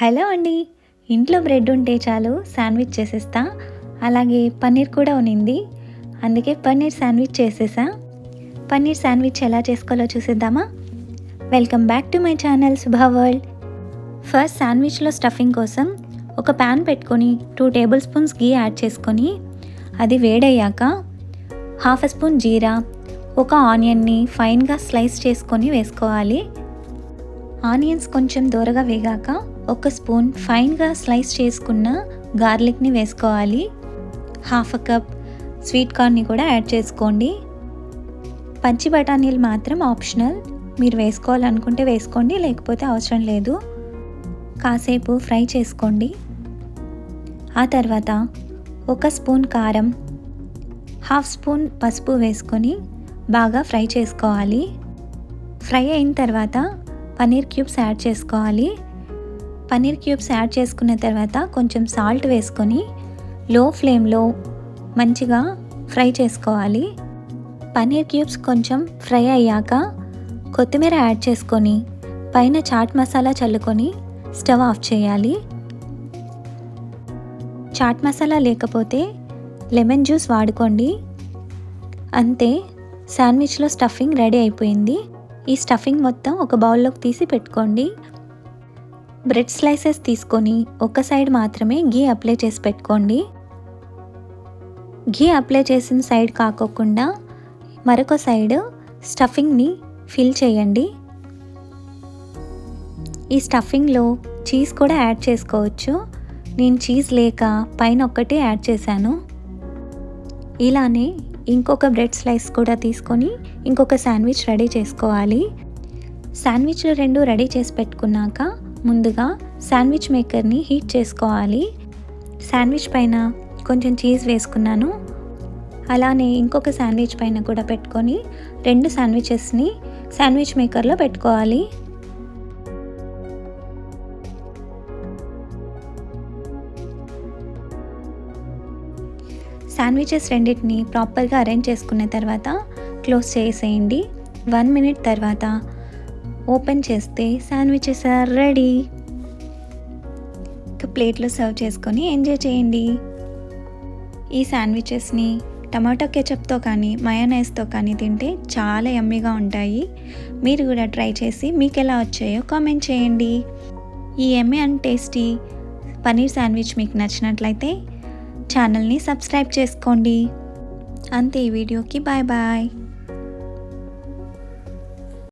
Hello అండి. ఇంట్లో bread ఉంటే చాలు శాండ్విచ్ చేసేస్తా. అలాగే పన్నీర్ కూడా ఉన్నింది అందుకే పన్నీర్ శాండ్విచ్ చేసేసా. పన్నీర్ శాండ్విచ్ ఎలా చేసుకోవాలో చూసేద్దామా? Welcome back to my channel Shubha world. First శాండ్విచ్లో stuffing కోసం ఒక ప్యాన్ పెట్టుకొని two tablespoons ghee add చేసుకొని అది వేడయ్యాక హాఫ్ స్పూన్ జీరా ఒక ఆనియన్ని ఫైన్గా స్లైస్ చేసుకొని వేసుకోవాలి. ఆనియన్స్ కొంచెం దూరగా వేగాక ఒక స్పూన్ ఫైన్గా స్లైస్ చేసుకున్న గార్లిక్ని వేసుకోవాలి. హాఫ్ అ కప్ స్వీట్ కార్న్ని కూడా యాడ్ చేసుకోండి. పచ్చి బఠానీలు మాత్రం ఆప్షనల్. మీరు వేసుకోవాలనుకుంటే వేసుకోండి లేకపోతే అవసరం లేదు. కాసేపు ఫ్రై చేసుకోండి. ఆ తర్వాత ఒక స్పూన్ కారం హాఫ్ స్పూన్ పసుపు వేసుకొని బాగా ఫ్రై చేసుకోవాలి. ఫ్రై అయిన తర్వాత పన్నీర్ క్యూబ్స్ యాడ్ చేసుకోవాలి. పన్నీర్ క్యూబ్స్ యాడ్ చేసుకున్న తర్వాత కొంచెం సాల్ట్ వేసుకొని లో ఫ్లేమ్లో మంచిగా ఫ్రై చేసుకోవాలి. పన్నీర్ క్యూబ్స్ కొంచెం ఫ్రై అయ్యాక కొత్తిమీర యాడ్ చేసుకొని పైన చాట్ మసాలా చల్లుకొని స్టవ్ ఆఫ్ చేయాలి. చాట్ మసాలా లేకపోతే లెమన్ జ్యూస్ వాడుకోండి. అంతే శాండ్విచ్లో స్టఫింగ్ రెడీ అయిపోయింది. ఈ స్టఫింగ్ మొత్తం ఒక బౌల్లోకి తీసి పెట్టుకోండి. బ్రెడ్ స్లైసెస్ తీసుకొని ఒక సైడ్ మాత్రమే గీ అప్లై చేసి పెట్టుకోండి. గీ అప్లై చేసిన సైడ్ కాకోకుండా మరొక సైడ్ స్టఫింగ్ని ఫిల్ చేయండి. ఈ స్టఫింగ్లో చీజ్ కూడా యాడ్ చేసుకోవచ్చు. నేను చీజ్ లేక పైన ఒక్కటే యాడ్ చేశాను. ఇలానే ఇంకొక బ్రెడ్ స్లైస్ కూడా తీసుకొని ఇంకొక శాండ్విచ్ రెడీ చేసుకోవాలి. శాండ్విచ్లు రెండు రెడీ చేసి పెట్టుకున్నాక ముందుగా శాండ్విచ్ మేకర్ని హీట్ చేసుకోవాలి. శాండ్విచ్ పైన కొంచెం చీజ్ వేసుకున్నాను. అలానే ఇంకొక శాండ్విచ్ పైన కూడా పెట్టుకొని రెండు శాండ్విచెస్ని శాండ్విచ్ మేకర్లో పెట్టుకోవాలి. శాండ్విచెస్ రెండింటిని ప్రాపర్గా అరేంజ్ చేసుకున్న తర్వాత క్లోజ్ చేసేయండి. వన్ మినిట్ తర్వాత ఓపెన్ చేస్తే శాండ్విచెస్ ఆర్ రెడీ. ఒక ప్లేట్లో సర్వ్ చేసుకొని ఎంజాయ్ చేయండి. ఈ శాండ్విచెస్ని టమాటో కెచప్తో కానీ మయోనైస్తో కానీ తింటే చాలా యమ్మీగా ఉంటాయి. మీరు కూడా ట్రై చేసి మీకు ఎలా వచ్చాయో కామెంట్ చేయండి. ఈ yummy and tasty paneer sandwich మీకు నచ్చినట్లయితే ఛానల్ని సబ్స్క్రైబ్ చేసుకోండి. అంతే ఈ వీడియోకి బాయ్ బాయ్.